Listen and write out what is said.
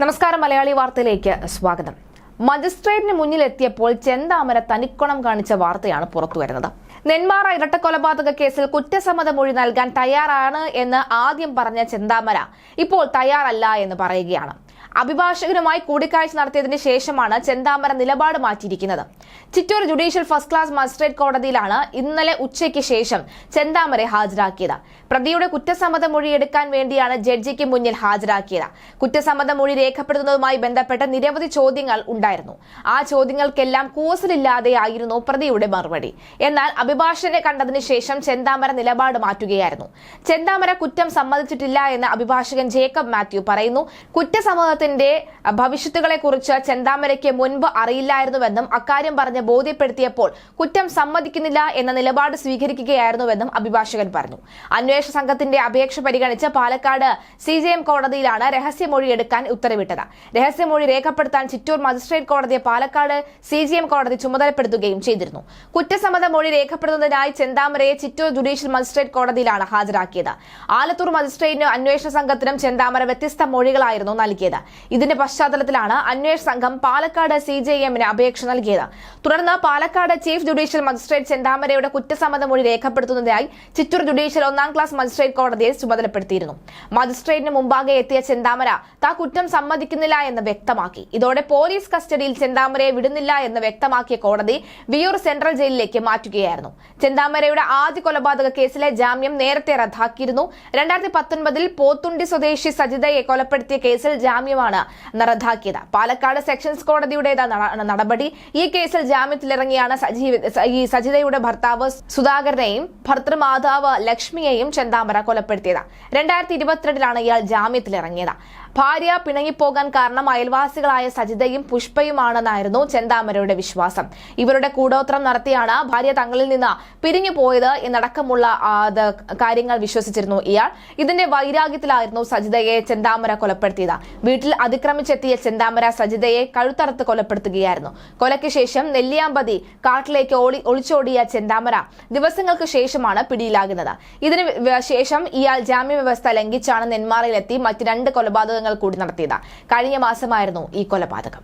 നമസ്കാരം മലയാളി വാർത്തയിലേക്ക് സ്വാഗതം. മജിസ്ട്രേറ്റിന് മുന്നിലെത്തിയപ്പോൾ ചെന്താമര തനിക്കുണം കാണിച്ച വാർത്തയാണ് പുറത്തുവരുന്നത്. നെന്മാറ ഇരട്ടക്കൊലപാതക കേസിൽ കുറ്റസമ്മത മൊഴി നൽകാൻ തയ്യാറാണ് എന്ന് ആദ്യം പറഞ്ഞ ചെന്താമര ഇപ്പോൾ തയ്യാറല്ല എന്ന് പറയുകയാണ്. അഭിഭാഷകരുമായി കൂടിക്കാഴ്ച നടത്തിയതിന് ശേഷമാണ് ചെന്താമര നിലപാട് മാറ്റിയിരിക്കുന്നത്. Chittur judicial first class magistrate കോടതിയിലാണ് ഇന്നലെ ഉച്ചയ്ക്ക് ശേഷം ചെന്താമരെ ഹാജരാക്കിയത്. പ്രതിയുടെ കുറ്റസമ്മത മൊഴി എടുക്കാൻ വേണ്ടിയാണ് ജഡ്ജിക്ക് മുന്നിൽ ഹാജരാക്കിയത്. കുറ്റസമ്മത മൊഴി രേഖപ്പെടുത്തുന്നതുമായി ബന്ധപ്പെട്ട് നിരവധി ചോദ്യങ്ങൾ ഉണ്ടായിരുന്നു. ആ ചോദ്യങ്ങൾക്കെല്ലാം കൂസലില്ലാതെയായിരുന്നു പ്രതിയുടെ മറുപടി. എന്നാൽ അഭിഭാഷകനെ കണ്ടതിന് ശേഷം ചെന്താമര നിലപാട് മാറ്റുകയായിരുന്നു. ചെന്താമര കുറ്റം സമ്മതിച്ചിട്ടില്ല എന്ന് അഭിഭാഷകൻ ജേക്കബ് മാത്യു പറയുന്നു. കുറ്റസമ്മതത്തിന്റെ ഭവിഷ്യത്തുകളെ കുറിച്ച് ചെന്താമരയ്ക്ക് മുൻപ് അറിയില്ലായിരുന്നുവെന്നും അക്കാര്യം പറഞ്ഞ് ബോധ്യപ്പെടുത്തിയപ്പോൾ കുറ്റം സമ്മതിക്കുന്നില്ല എന്ന നിലപാട് സ്വീകരിക്കുകയായിരുന്നുവെന്നും അഭിഭാഷകൻ പറഞ്ഞു. അന്വേഷണ സംഘത്തിന്റെ അപേക്ഷ പരിഗണിച്ച് പാലക്കാട് സി കോടതിയിലാണ് രഹസ്യമൊഴി എടുക്കാൻ ഉത്തരവിട്ടത്. രഹസ്യമൊഴി രേഖപ്പെടുത്താൻ ചിറ്റൂർ മജിസ്ട്രേറ്റ് കോടതിയെ പാലക്കാട് സി കോടതി ചുമതലപ്പെടുത്തുകയും ചെയ്തിരുന്നു. കുറ്റസമ്മത മൊഴി രേഖപ്പെടുത്തുന്നതിനായി ചെന്താമരയെ ചിറ്റൂർ ജുഡീഷ്യൽ മജിസ്ട്രേറ്റ് കോടതിയിലാണ് ഹാജരാക്കിയത്. ആലത്തൂർ മജിസ്ട്രേറ്റിനും അന്വേഷണ സംഘത്തിനും ചെന്താമര വ്യത്യസ്ത മൊഴികളായിരുന്നു നൽകിയത്. ഇതിന്റെ പശ്ചാത്തലത്തിലാണ് അന്വേഷണ സംഘം പാലക്കാട് സി ജെ എമ്മിന് അപേക്ഷ നൽകിയത്. തുടർന്ന് പാലക്കാട് ചീഫ് ജുഡീഷ്യൽ മജിസ്ട്രേറ്റ് ചെന്താമരയുടെ കുറ്റസമ്മത മൊഴി രേഖപ്പെടുത്തുന്നതിനായി ചിറ്റൂർ ജുഡീഷ്യൽ ഒന്നാം ക്ലാസ് മജിസ്ട്രേറ്റ് കോടതിയെ ചുമതലപ്പെടുത്തിയിരുന്നു. മജിസ്ട്രേറ്റിന് മുമ്പാകെ എത്തിയ ചെന്താമര താ കുറ്റം സമ്മതിക്കുന്നില്ല എന്ന് വ്യക്തമാക്കി. ഇതോടെ പോലീസ് കസ്റ്റഡിയിൽ ചെന്താമരയെ വിടുന്നില്ല എന്ന് വ്യക്തമാക്കിയ കോടതി വിയൂർ സെൻട്രൽ ജയിലിലേക്ക് മാറ്റുകയായിരുന്നു. ചെന്താമരയുടെ ആദ്യ കൊലപാതക കേസിലെ ജാമ്യം നേരത്തെ റദ്ദാക്കിയിരുന്നു. രണ്ടായിരത്തി പത്തൊൻപതിൽ പോത്തുണ്ടി സ്വദേശി സജിതയെ കൊലപ്പെടുത്തിയ കേസിൽ ജാമ്യമാണ് റദ്ദാക്കിയത്. പാലക്കാട് സെഷൻസ് കോടതിയുടേതാണ് നടപടി. ഈ കേസിൽ ജാമ്യത്തിലിറങ്ങിയാണ് ഈ സജിതയുടെ ഭർത്താവ് സുധാകരനെയും ഭർത്തൃമാതാവ് ലക്ഷ്മിയെയും ചെന്താമര കൊലപ്പെടുത്തിയത്. രണ്ടായിരത്തി ഇരുപത്തിരണ്ടിലാണ് ഇയാൾ ജാമ്യത്തിലിറങ്ങിയത്. ഭാര്യ പിണങ്ങിപ്പോകാൻ കാരണം അയൽവാസികളായ സജിതയും പുഷ്പയുമാണെന്നായിരുന്നു ചെന്താമരയുടെ വിശ്വാസം. ഇവരുടെ കൂടോത്രം നടത്തിയാണ് ഭാര്യ തങ്ങളിൽ നിന്ന് പിരിഞ്ഞു പോയത് എന്നടക്കമുള്ള കാര്യങ്ങൾ വിശ്വസിച്ചിരുന്നു ഇയാൾ. ഇതിന്റെ വൈരാഗ്യത്തിലായിരുന്നു സജിതയെ ചെന്താമര കൊലപ്പെടുത്തിയത്. വീട്ടിൽ അതിക്രമിച്ചെത്തിയ ചെന്താമര സജിതയെ കഴുത്തറുത്ത് കൊലപ്പെടുത്തുകയായിരുന്നു. കൊലയ്ക്ക് ശേഷം നെല്ലിയാമ്പതി കാട്ടിലേക്ക് ഓടി ഒളിച്ചോടിയ ചെന്താമര ദിവസങ്ങൾക്ക് ശേഷമാണ് പിടിയിലാകുന്നത്. ഇതിന് ശേഷം ഇയാൾ ജാമ്യ വ്യവസ്ഥ ലംഘിച്ചാണ് നെന്മാറയിലെത്തി മറ്റ് രണ്ട് കൊലപാതകങ്ങൾ കൂടി നടത്തിയത് കഴിഞ്ഞ മാസമായിരുന്നു ഈ കൊലപാതകം.